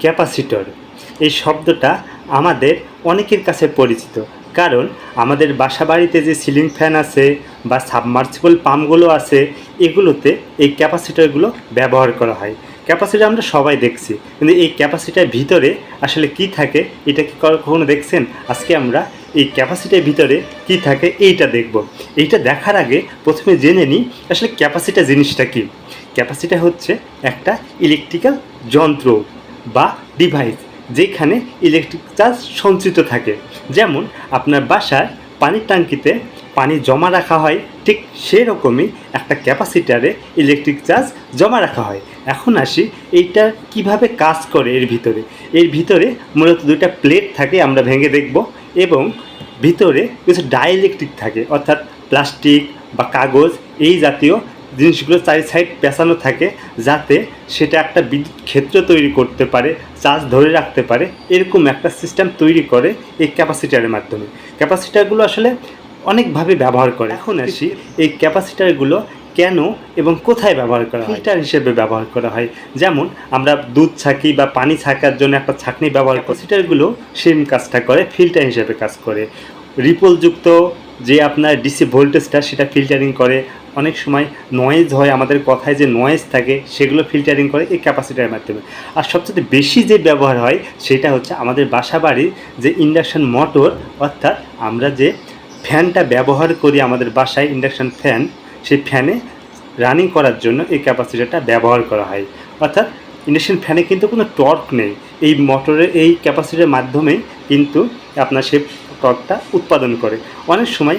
Capacitor. এই শব্দটা আমাদের অনেকের কাছে পরিচিত। কারণ আমাদের বাসা বাড়িতে যে সিলিং ফ্যান আছে বা সাবমার্সিবল পাম্পগুলো আছে, এগুলোতে এই ক্যাপাসিটরগুলো ব্যবহার করা হয়। ক্যাপাসিটার আমরা সবাই দেখছি। কিন্তু এই ক্যাপাসিটার ভিতরে আসলে কি থাকে, এটা কি কখনো দেখছেন? আজকে আমরা এই ক্যাপাসিটার ভিতরে কি থাকে, এইটা দেখব। এইটা দেখার আগে প্রথমে জেনে নিই, আসলে ক্যাপাসিটার জিনিসটা কি? ক্যাপাসিটার হচ্ছে একটা ইলেকট্রিক্যাল যন্ত্র। বা ডিভাইস যেখানে ইলেকট্রিক চার্জ সঞ্চিত থাকে। যেমন আপনার বাসায় পানির ট্যাঙ্কিতে পানি জমা রাখা হয়, ঠিক সেরকমই একটা ক্যাপাসিটারে ইলেকট্রিক চার্জ জমা রাখা হয়। এখন আসি এইটা কীভাবে কাজ করে এর ভিতরে। এর ভিতরে মূলত দুইটা প্লেট থাকে, আমরা ভেঙে দেখব, এবং ভিতরে কিছু ডাইলেকট্রিক থাকে, অর্থাৎ প্লাস্টিক বা কাগজ, এই জাতীয় জিনিসগুলো চারি সাইড পেঁচানো থাকে যাতে সেটা একটা বিদ্যুৎ ক্ষেত্র তৈরি করতে পারে চার্জ ধরে রাখতে পারে এরকম একটা সিস্টেম তৈরি করে এই ক্যাপাসিটারের মাধ্যমে। ক্যাপাসিটারগুলো আসলে অনেকভাবে ব্যবহার করে। এখন আসি এই ক্যাপাসিটারগুলো কেন এবং কোথায় ব্যবহার করা হয়? ফিল্টার হিসেবে ব্যবহার করা হয়। যেমন আমরা দুধ ছাঁকি বা পানি ছাঁকার জন্য একটা ছাঁকনি ব্যবহার করি। ক্যাপাসিটারগুলো সেম কাজটা করে ফিল্টার হিসেবে কাজ করে। রিপলযুক্ত যে আপনার ডিসি ভোল্টেজটা সেটা ফিল্টারিং করে। অনেক সময় নয়েজ হয়, আমাদের কথায় যে নয়েজ থাকে, সেগুলো ফিল্টারিং করে এই ক্যাপাসিটারের মাধ্যমে। আর সবচেয়ে বেশি যে ব্যবহার হয়, সেটা হচ্ছে আমাদের বাসা বাড়ির যে ইন্ডাকশান মোটর অর্থাৎ আমরা যে ফ্যানটা ব্যবহার করি আমাদের বাসায় ইন্ডাকশান ফ্যান সেই ফ্যানে রানিং করার জন্য এই ক্যাপাসিটারটা ব্যবহার করা হয়। অর্থাৎ ইন্ডাকশন ফ্যানে কিন্তু কোনো টর্ক নেই। এই মোটরের এই ক্যাপাসিটির মাধ্যমে কিন্তু আপনার সে টর্কটা উৎপাদন করে। অনেক সময়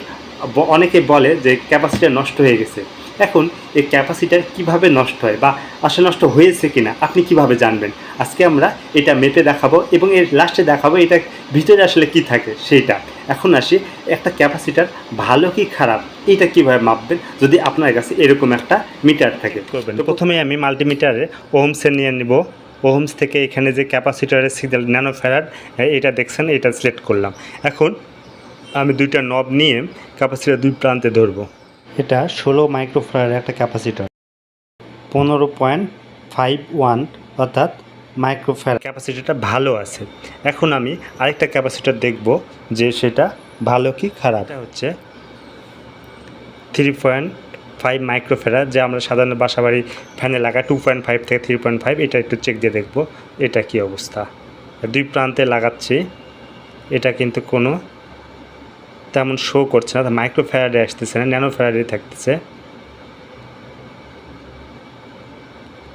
অনেকে বলে যে ক্যাপাসিটার নষ্ট হয়ে গেছে। এখন এই ক্যাপাসিটার কীভাবে নষ্ট হয় বা আসলে নষ্ট হয়েছে কিনা আপনি কীভাবে জানবেন? আজকে আমরা এটা মেপে দেখাবো এবং এর লাস্টে দেখাবো এটা ভিতরে আসলে কি থাকে সেইটা এখন আসি একটা ক্যাপাসিটার ভালো কি খারাপ এটা কীভাবে মাপবেন? যদি আপনার কাছে এরকম একটা মিটার থাকে। করবেন। তো প্রথমে আমি মাল্টিমিটারে ওহমসে নিয়ে নিব। ওহমস থেকে এখানে যে ক্যাপাসিটারের সিগন্যাল ন্যানো ফ্যারাড এটা দেখছেন এটা সিলেক্ট করলাম। এখন আমি দুইটা নব নিয়ে ক্যাপাসিটার দুই প্রান্তে ধরবো। এটা ষোলো মাইক্রোফ্রায়ার একটা ক্যাপাসিটার পনেরো পয়েন্ট ফাইভ ওয়ান অর্থাৎ মাইক্রোফ্যারাড ক্যাপাসিটারটা ভালো আছে। এখন আমি আরেকটা ক্যাপাসিটার দেখব যে সেটা ভালো কি খারাপ। এটা হচ্ছে থ্রি পয়েন্ট ফাইভ মাইক্রোফেরার যা আমরা সাধারণ বাসাবাড়ি ফ্যানে লাগা টু পয়েন্ট ফাইভ থেকে থ্রি পয়েন্ট ফাইভ এটা একটু চেক দিয়ে দেখব এটা কি অবস্থা। দুই প্রান্তে লাগাচ্ছি এটা কিন্তু কোনো তেমন শো করছে না। মাইক্রো ফ্যারাডে আসতেছে না ন্যানো ফ্যারাডে থাকতেছে।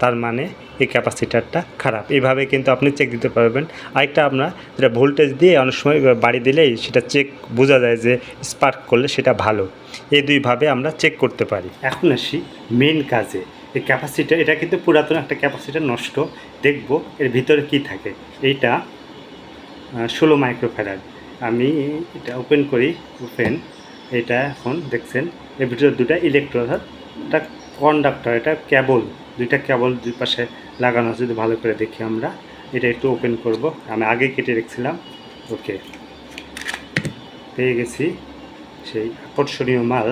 তার মানে এই ক্যাপাসিটারটা খারাপ। এইভাবে কিন্তু আপনি চেক দিতে পারবেন। আরেকটা আপনার, যেটা ভোল্টেজ দিয়ে অনেক সময় বাড়ি দিলেই সেটা চেক বোঝা যায় যে স্পার্ক করলে সেটা ভালো। এই দুইভাবে আমরা চেক করতে পারি। এখন আসি মেন কাজে। এই ক্যাপাসিটার এটা কিন্তু পুরাতন একটা ক্যাপাসিটার নষ্ট। দেখব এর ভিতরে কি থাকে। এইটা ষোলো মাইক্রোফ্যারাড আমি এটা ওপেন করি ওপেন এটা এখন দেখছেন এর ভিতরে দুটা ইলেকট্রো অর্থাৎ এটা কন্ডাক্টর এটা কেবল দুইটা কেবল দুই পাশে লাগানো আছে, যদি ভালো করে দেখি আমরা, এটা একটু ওপেন করব। আমি আগে কেটে রেখেছিলাম ওকে পেয়ে গেছি সেই আকর্ষণীয় মাল।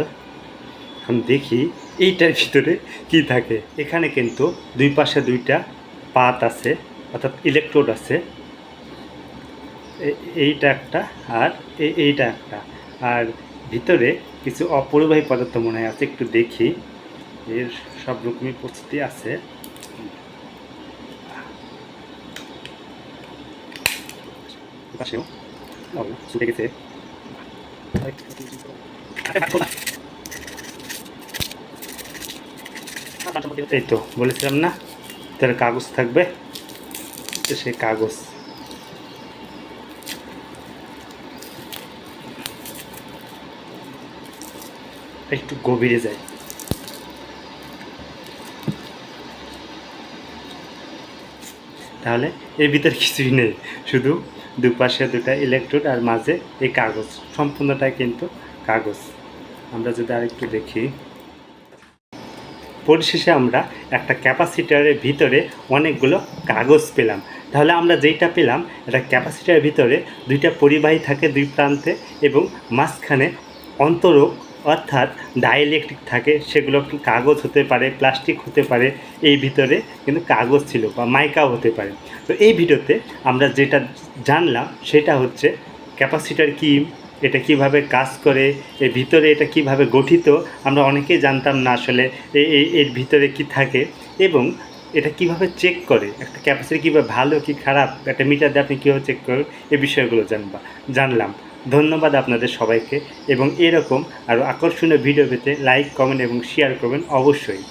আমি দেখি এইটার ভিতরে কি থাকে। এখানে কিন্তু দুই পাশে দুইটা পাত আছে, অর্থাৎ ইলেকট্রোড আছে। এইটা একটা আর এইটা একটা আর ভিতরে কিছু অপরিবাহী পদার্থ মনে হয়, আছে, একটু দেখি। এর সব রকমই প্রস্তুতি আছে। এই তো, বলেছিলাম না? তার কাগজ থাকবে? সেই কাগজ। একটু গভীরে যায় তাহলে এর ভিতরে কিছুই নেই, শুধু দুপাশে দুটা ইলেকট্রোড আর মাঝে এই কাগজ সম্পূর্ণটাই কিন্তু কাগজ। আমরা যদি আরেকটু দেখি। পরিশেষে আমরা একটা ক্যাপাসিটারের ভিতরে অনেকগুলো কাগজ পেলাম। তাহলে আমরা যেইটা পেলাম একটা ক্যাপাসিটারের ভিতরে দুইটা পরিবাহী থাকে দুই প্রান্তে এবং মাঝখানে অন্তরক অর্থাৎ ডাইইলেকট্রিক থাকে, সেগুলো কাগজ হতে পারে, প্লাস্টিক হতে পারে, এই ভিতরে কিন্তু কাগজ ছিল বা মাইকাও হতে পারে। তো এই ভিডিওতে আমরা যেটা জানলাম সেটা হচ্ছে ক্যাপাসিটার কি, এটা কীভাবে কাজ করে, এর ভিতরে এটা কীভাবে গঠিত, আমরা অনেকেই জানতাম না আসলে এর ভিতরে কি থাকে এবং এটা কীভাবে চেক করে, একটা ক্যাপাসিটি কীভাবে ভালো কি খারাপ, একটা মিটার দিয়ে আপনি কীভাবে চেক করেন এই বিষয়গুলো জানবা, জানলাম। ধন্যবাদ আপনাদের সবাইকে এবং এরকম আরও আকর্ষণীয় ভিডিও পেতে লাইক কমেন্ট এবং শেয়ার করবেন অবশ্যই।